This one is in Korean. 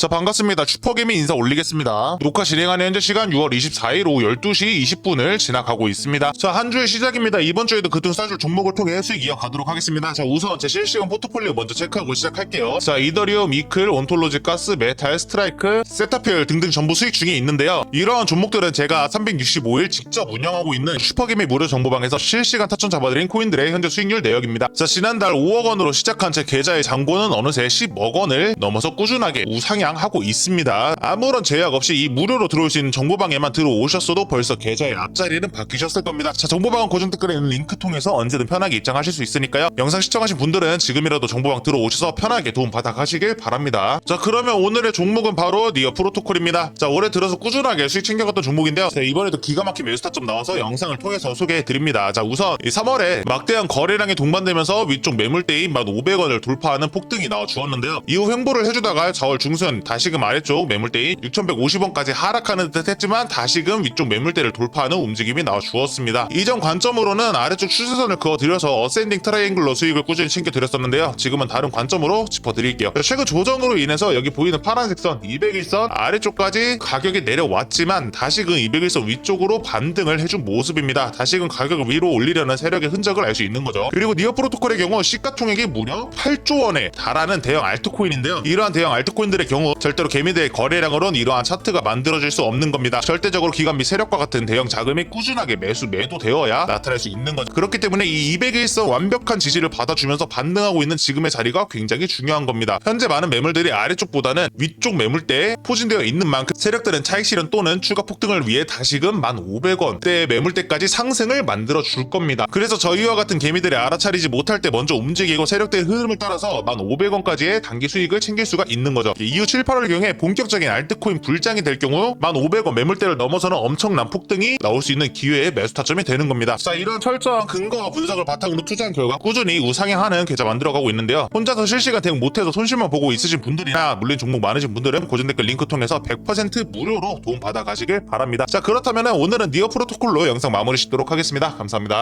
자 반갑습니다. 슈퍼게임 인사 올리겠습니다. 녹화 진행하는 현재 시간 6월 24일 오후 12시 20분을 지나가고 있습니다. 자 한 주의 시작입니다. 이번 주에도 그중 싸줄 종목을 통해 수익 이어가도록 하겠습니다. 자 우선 제 실시간 포트폴리오 먼저 체크하고 시작할게요. 자 이더리움, 이클, 온톨로지, 가스, 메탈, 스트라이크, 세타필 등등 전부 수익 중에 있는데요. 이러한 종목들은 제가 365일 직접 운영하고 있는 슈퍼게임의 무료 정보방에서 실시간 타점 잡아드린 코인들의 현재 수익률 내역입니다. 자 지난달 5억 원으로 시작한 제 계좌의 잔고는 어느새 10억 원을 넘어서 꾸준하게 우상향 하고 있습니다. 아무런 제약 없이 이 무료로 들어올 수 있는 정보방에만 들어오셨어도 벌써 계좌의 앞자리는 바뀌셨을 겁니다. 자 정보방은 고정 댓글에 있는 링크 통해서 언제든 편하게 입장하실 수 있으니까요. 영상 시청하신 분들은 지금이라도 정보방 들어오셔서 편하게 도움 받아 가시길 바랍니다. 자 그러면 오늘의 종목은 바로 니어 프로토콜입니다. 자 올해 들어서 꾸준하게 수익 챙겨갔던 종목인데요. 자, 이번에도 기가 막힌 매수타 점 나와서 영상을 통해서 소개해 드립니다. 자 우선 이 3월에 막대한 거래량이 동반되면서 위쪽 매물대인 1,500원을 돌파하는 폭등이 나와 주었는데요. 이후 횡보를 해주다가 4월 중순 다시금 아래쪽 매물대인 6,150원까지 하락하는 듯 했지만 다시금 위쪽 매물대를 돌파하는 움직임이 나와 주었습니다. 이전 관점으로는 아래쪽 추세선을 그어들여서 어센딩 트라이앵글로 수익을 꾸준히 챙겨드렸었는데요. 지금은 다른 관점으로 짚어드릴게요. 최근 조정으로 인해서 여기 보이는 파란색 선 201선 아래쪽까지 가격이 내려왔지만 다시금 201선 위쪽으로 반등을 해준 모습입니다. 다시금 가격을 위로 올리려는 세력의 흔적을 알 수 있는 거죠. 그리고 니어 프로토콜의 경우 시가총액이 무려 8조 원에 달하는 대형 알트코인인데요. 이러한 대형 알트코인들의 경우 절대로 개미들의 거래량으로는 이러한 차트가 만들어질 수 없는 겁니다. 절대적으로 기관 및 세력과 같은 대형 자금이 꾸준하게 매수 매도되어야 나타날 수 있는 거죠. 그렇기 때문에 이 201선 완벽한 지지를 받아주면서 반등하고 있는 지금의 자리가 굉장히 중요한 겁니다. 현재 많은 매물들이 아래쪽보다는 위쪽 매물대에 포진되어 있는 만큼 세력들은 차익 실현 또는 추가 폭등을 위해 다시금 1,500원대 매물대까지 상승을 만들어 줄 겁니다. 그래서 저희와 같은 개미들이 알아차리지 못할 때 먼저 움직이고 세력대의 흐름을 따라서 1,500원까지의 단기 수익을 챙길 수가 있는 거죠. 이후 7, 8월 경에 본격적인 알트코인 불장이 될 경우 1,500원 매물대를 넘어서는 엄청난 폭등이 나올 수 있는 기회의 매수 타점이 되는 겁니다. 자 이런 철저한 근거와 분석을 바탕으로 투자한 결과 꾸준히 우상향하는 계좌 만들어가고 있는데요. 혼자서 실시간 대응 못해서 손실만 보고 있으신 분들이나 물린 종목 많으신 분들은 고정 댓글 링크 통해서 100% 무료로 도움 받아 가시길 바랍니다. 자 그렇다면 오늘은 니어 프로토콜로 영상 마무리 짓도록 하겠습니다. 감사합니다